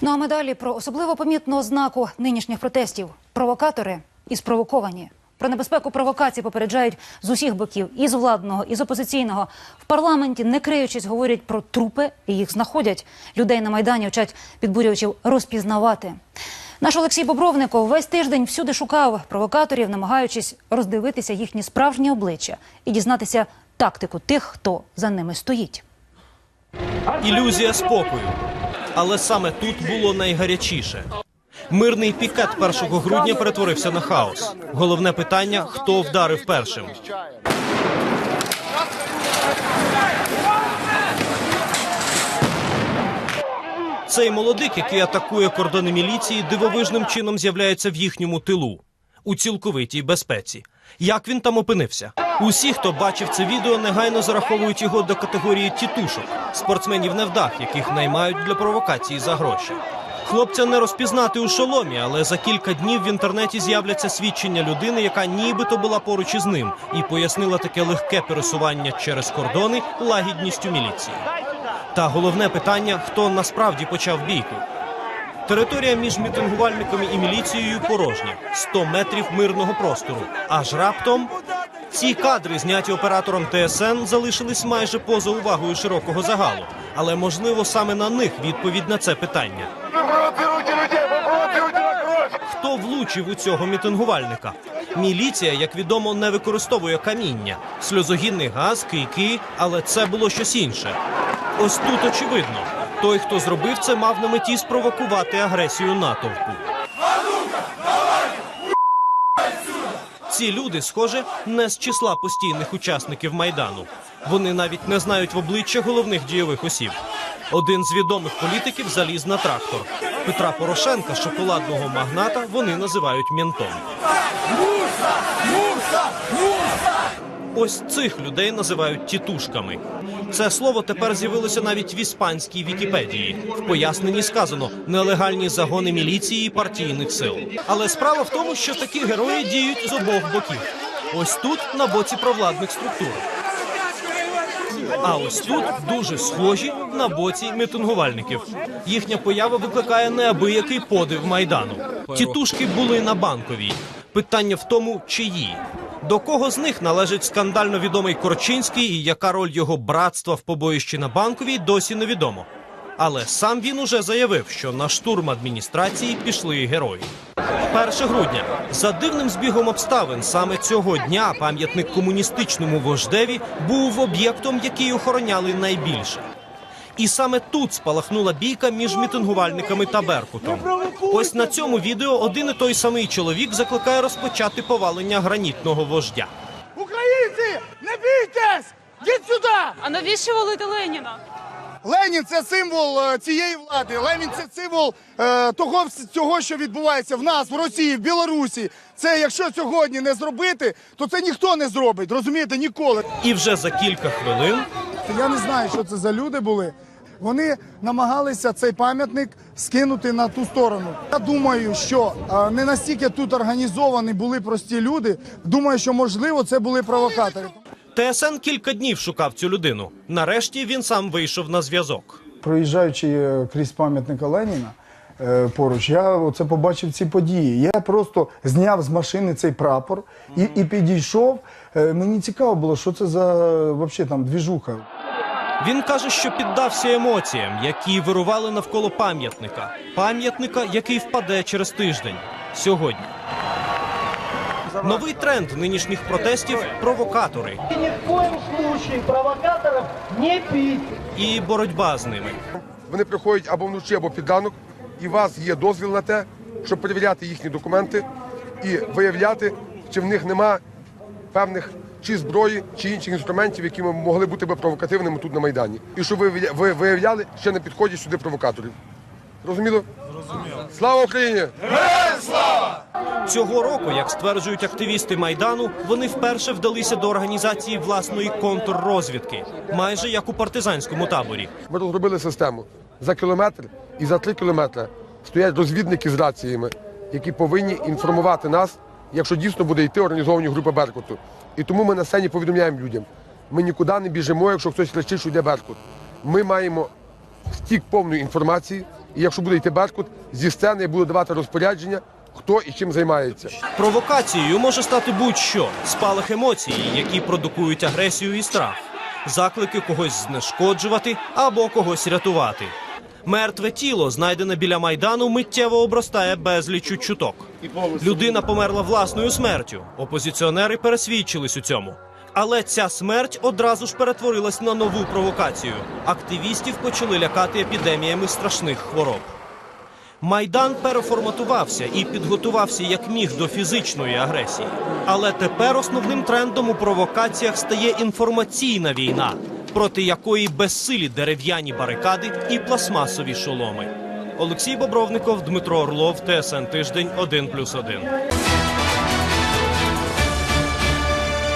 Ну а ми далі про особливо помітну ознаку нинішніх протестів провокатори і спровоковані. Про небезпеку провокацій попереджають з усіх боків, і з владного, і з опозиційного. В парламенті, не криючись, говорять про трупи і їх знаходять. Людей на майдані вчать підбурювачів розпізнавати. Наш Олексій Бобровников весь тиждень всюди шукав провокаторів, намагаючись роздивитися їхні справжні обличчя і дізнатися тактику тих, хто за ними стоїть. Ілюзія спокою. Але саме тут було найгарячіше. Мирний пікет 1 грудня перетворився на хаос. Головне питання: хто вдарив першим. Цей молодик, який атакує кордони міліції, дивовижним чином з'являється в їхньому тилу у цілковитій безпеці. Як він там опинився? Усі, хто бачив це відео, негайно зараховують його до категорії тітушок, спортсменів невдах, яких наймають для провокації за гроші. Хлопця не розпізнати у шоломі, але за кілька днів в інтернеті з'являться свідчення людини, яка нібито була поруч із ним, і пояснила таке легке пересування через кордони лагідністю міліції. Та головне питання: хто насправді почав бійку? Територія між мітингувальниками і міліцією порожня 100 метрів мирного простору. Аж раптом ці кадри, зняті оператором ТСН, залишились майже поза увагою широкого загалу. Але можливо саме на них відповідь на це питання. Хто влучив у цього мітингувальника? Міліція, як відомо, не використовує каміння, сльозогінний газ, кийки, але це було щось інше. Ось тут очевидно, той, хто зробив це, мав на меті спровокувати агресію натовпу. Ці люди, схоже, не з числа постійних учасників майдану. Вони навіть не знають в обличчя головних дійових осіб. Один з відомих політиків заліз на трактор. Петра Порошенка, шоколадного магната, вони називають ментом. Ось цих людей називають тітушками. Це слово тепер з'явилося навіть в іспанській Вікіпедії. В поясненні сказано нелегальні загони міліції і партійних сил. Але справа в тому, що такі герої діють з обох боків. Ось тут на боці провладних структур. А ось тут дуже схожі на боці мітингувальників. Їхня поява викликає неабиякий подив майдану. Тітушки були на банковій. Питання в тому, чиї. До кого з них належить скандально відомий Корчинський і яка роль його братства в побоїщі на банковій, досі невідомо. Але сам він уже заявив, що на штурм адміністрації пішли герої. 1 грудня за дивним збігом обставин саме цього дня пам'ятник комуністичному вождеві був об'єктом, який охороняли найбільше. І саме тут спалахнула бійка між мітингувальниками та Беркутом. Ось на цьому відео один і той самий чоловік закликає розпочати повалення гранітного вождя. Українці, не бійтесь! Йдіть сюди! А навіщо валити Леніна? Ленін це символ е, цієї влади. Ленін це символ е, того вс- цього, що відбувається в нас, в Росії, в Білорусі. Це якщо сьогодні не зробити, то це ніхто не зробить. Розумієте, ніколи. І вже за кілька хвилин Я не знаю, що це за люди були. Вони намагалися цей пам'ятник скинути на ту сторону. Я думаю, що е, не настільки тут організовані були прості люди. Думаю, що можливо це були провокатори. ТСН кілька днів шукав цю людину. Нарешті він сам вийшов на зв'язок. Проїжджаючи е, крізь пам'ятника Леніна е, поруч, я оце побачив ці події. Я просто зняв з машини цей прапор і, і підійшов. Мені цікаво було, що це за вообще там двіжуха. Він каже, що піддався емоціям, які вирували навколо пам'ятника. Пам'ятника, який впаде через тиждень сьогодні. Новий тренд нинішніх протестів провокатори ни в коем случае провокаторов не пить. і боротьба з ними. Вони приходять або вночі, або під ранок, і у вас є дозвіл на те, щоб перевіряти їхні документи і виявляти, чи в них нема певних чи зброї, чи інших інструментів, які ми могли бути би провокативними тут на Майдані. І щоб ви ви виявляли, що не підходять сюди провокаторів. Розуміло? Розуміло. Слава Україні! Цього року, як стверджують активісти майдану, вони вперше вдалися до організації власної контррозвідки, майже як у партизанському таборі. Ми розробили систему. За кілометр і за три кілометри стоять розвідники з раціями, які повинні інформувати нас, якщо дійсно буде йти організовані групи Беркуту. І тому ми на сцені повідомляємо людям. Ми нікуди не біжимо, якщо хтось кричить, що йде Беркут. Ми маємо стік повної інформації, І якщо буде йти Беркут, зі сцени я буду давати розпорядження, хто і чим займається. Провокацією може стати будь-що спалах емоцій, які продукують агресію і страх, заклики когось знешкоджувати або когось рятувати. Мертве тіло, знайдене біля майдану, миттєво обростає безлічу чуток. Людина померла власною смертю. Опозиціонери пересвідчились у цьому. Але ця смерть одразу ж перетворилась на нову провокацію. Активістів почали лякати епідеміями страшних хвороб. Майдан переформатувався і підготувався як міг до фізичної агресії. Але тепер основним трендом у провокаціях стає інформаційна війна, проти якої безсилі дерев'яні барикади і пластмасові шоломи. Олексій Бобровников, Дмитро Орлов, ТСН Тиждень 1+,1.